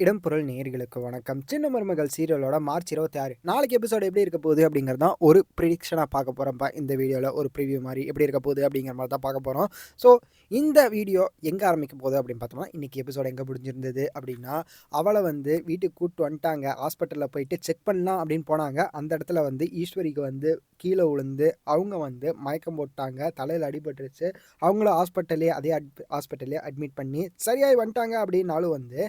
இடம்பொருள் நேயர்களுக்கு வணக்கம். சின்ன மருமகள் சீரியலோட மார்ச் இருபத்தி ஆறு நாளைக்கு எபிசோடு எப்படி இருக்க போகுது அப்படிங்கிறது தான் ஒரு ப்ரிடிக்ஷனாக பார்க்க போகிறோம்ப்பா இந்த வீடியோவில் ஒரு ப்ரிவியூ மாதிரி எப்படி இருக்க போகுது அப்படிங்கிற மாதிரி தான் பார்க்க போகிறோம் ஸோ இந்த வீடியோ எங்கே ஆரம்பிக்க போகுது அப்படின்னு பார்த்தோம்னா இன்றைக்கி எபிசோடு எங்கே முடிஞ்சிருந்தது அப்படின்னா அவளை வந்து வீட்டுக்கு கூப்பிட்டு வந்துட்டாங்க. ஹாஸ்பிட்டலில் போயிட்டு செக் பண்ணலாம் அப்படின்னு போனாங்க. அந்த இடத்துல வந்து ஈஸ்வரிக்கு வந்து கீழே விழுந்து அவங்க வந்து மயக்கம் போட்டாங்க தலையில் அடிபட்டுருச்சு. அவங்கள ஹாஸ்பிட்டலே அதே அட் ஹாஸ்பிட்டலே அட்மிட் பண்ணி சரியாகி வந்துட்டாங்க அப்படின்னாலும் வந்து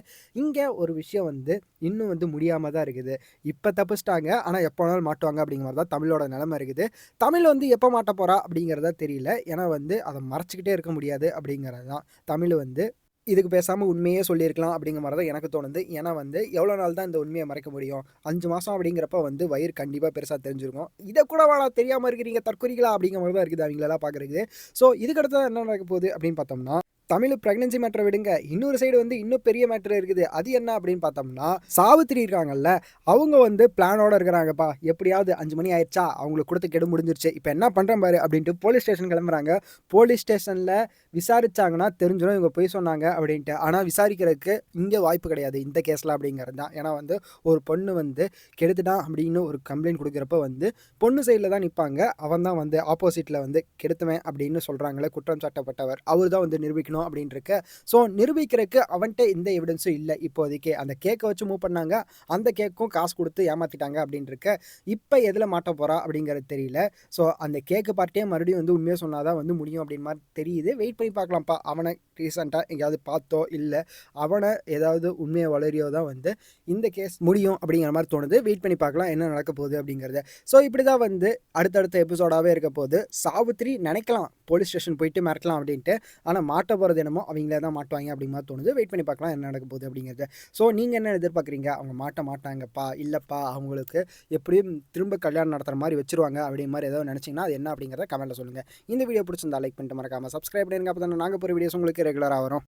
இங்கே ஒரு விஷயம் வந்து இன்னும் வந்து முடியாமல் தான் இருக்குது. இப்போ தப்பிச்சிட்டாங்க ஆனால் எப்போ வேணாலும் மாட்டுவாங்க அப்படிங்கிற மாதிரி தான் தமிழோட நிலமை இருக்குது. தமிழ் வந்து எப்போ மாட்ட போகிறா அப்படிங்கிறதா தெரியல. ஏன்னா வந்து அதை மறைச்சிக்கிட்டே இருக்க முடியாது அப்படிங்கிறது தான். தமிழ் வந்து இதுக்கு பேசாமல் உண்மையே சொல்லியிருக்கலாம் அப்படிங்கிற மாதிரி தான் எனக்கு தோணுது. ஏன்னா வந்து எவ்வளோ நாள் தான் இந்த உண்மையை மறைக்க முடியும்? அஞ்சு மாதம் அப்படிங்கிறப்ப வந்து வயிறு கண்டிப்பாக பெருசாக தெரிஞ்சிருக்கும். இதை கூட வேணா தெரியாமல் இருக்கிறீங்க தற்கொலைகளா அப்படிங்கிற மாதிரி தான் இருக்குது அவங்களெல்லாம் பார்க்குறது ஸோ இதுக்கடுத்து என்ன நடக்க போகுது அப்படின்னு பார்த்தோம்னா தமிழ் பிரெக்னன்சி மேட்டரை விடுங்க. இன்னொரு சைடு வந்து இன்னும் பெரிய மேட்டர் இருக்குது. அது என்ன அப்படின்னு பார்த்தோம்னா சாவித்திரி இருக்காங்கல்ல அவங்க வந்து பிளானோட இருக்கிறாங்கப்பா. எப்படியாவது அஞ்சு மணி ஆயிடுச்சா? அவங்களுக்கு கொடுத்து கெடு முடிஞ்சிருச்சு. இப்போ என்ன பண்ணுறேன் பாரு அப்படின்ட்டு போலீஸ் ஸ்டேஷன் கிளம்புறாங்க. போலீஸ் ஸ்டேஷனில் விசாரிச்சாங்கன்னா தெரிஞ்சிடும் இவங்க போய் சொன்னாங்க அப்படின்ட்டு. ஆனால் விசாரிக்கிறதுக்கு இங்கே வாய்ப்பு கிடையாது. இந்த கேஸில் அப்படிங்கிறது தான். ஏன்னா வந்து ஒரு பொண்ணு வந்து கெடுத்துட்டான் அப்படின்னு ஒரு கம்ப்ளைண்ட் கொடுக்குறப்ப வந்து பொண்ணு சைடில் தான் நிற்பாங்க அவன் தான் வந்து ஆப்போசிட்டில் வந்து கெடுத்துவேன் அப்படின்னு சொல்கிறாங்களே குற்றம் சாட்டப்பட்டவர். அவர் தான் வந்து நிரூபிக்கணும். அப்படின்ட்டு இருக்க ஸோ நிரூபிக்கிறதுக்கு அவன்கிட்ட எந்த எவிடன்ஸும் இல்லை. இப்போதைக்கு அந்த கேக்கை வச்சு மூவ் பண்ணாங்க. அந்த கேக்கும் காசு கொடுத்து ஏமாற்றிட்டாங்க அப்படின்னு இருக்க இப்போ எதில் மாட்ட போகிறா அப்படிங்கிறது தெரியல. ஸோ அந்த கேக்கு பார்ட்டே மறுபடியும் வந்து உண்மையாக சொன்னால் தான் வந்து முடியும் அப்படின்னு மாதிரி தெரியுது. வெயிட் பண்ணி பார்க்கலாம்ப்பா. அவனை ரீசெண்டாக எங்கேயாவது பார்த்தோ இல்லை அவனை ஏதாவது உண்மையை வளரியோ தான் வந்து இந்த கேஸ் முடியும் அப்படிங்கிற மாதிரி தோணுது. வெயிட் பண்ணி பார்க்கலாம் என்ன நடக்க போகுது அப்படிங்கிறத. ஸோ இப்படி தான் வந்து அடுத்தடுத்த எபிசோடாகவே இருக்க போது சாவித்திரி நினைக்கலாம். போலீஸ் ஸ்டேஷன் போயிட்டு மிரட்டலாம் அப்படின்ட்டு. ஆனால் மாட்ட போகிறது என்னமோ அவங்களே தான் மாட்டுவாங்க அப்படிங்கிற தோணுது. வெயிட் பண்ணி பார்க்கலாம் என்ன நடக்க போகுது அப்படிங்கிறத. ஸோ நீங்கள் என்ன எதிர்பார்க்குறீங்க? அவங்க மாட்ட மாட்டாங்கப்பா இல்லைப்பா அவங்களுக்கு எப்படியும் திரும்ப கல்யாணம் நடத்துகிற மாதிரி வச்சுருவாங்க அப்படிங்கிற மாதிரி ஏதோ நினச்சிங்கன்னா அது என்ன அப்படிங்கிறத கமெண்ட்டில் சொல்லுங்கள் இந்த வீடியோ பிடிச்சிருந்தா லைக் பண்ணிட்டு மறக்காமல் சப்ஸ்கிரைப் பண்ணிருங்க அப்போ தான் நாங்கள் போகிற வீடியோஸ் உங்களுக்கு ரெகுலராக வரும்.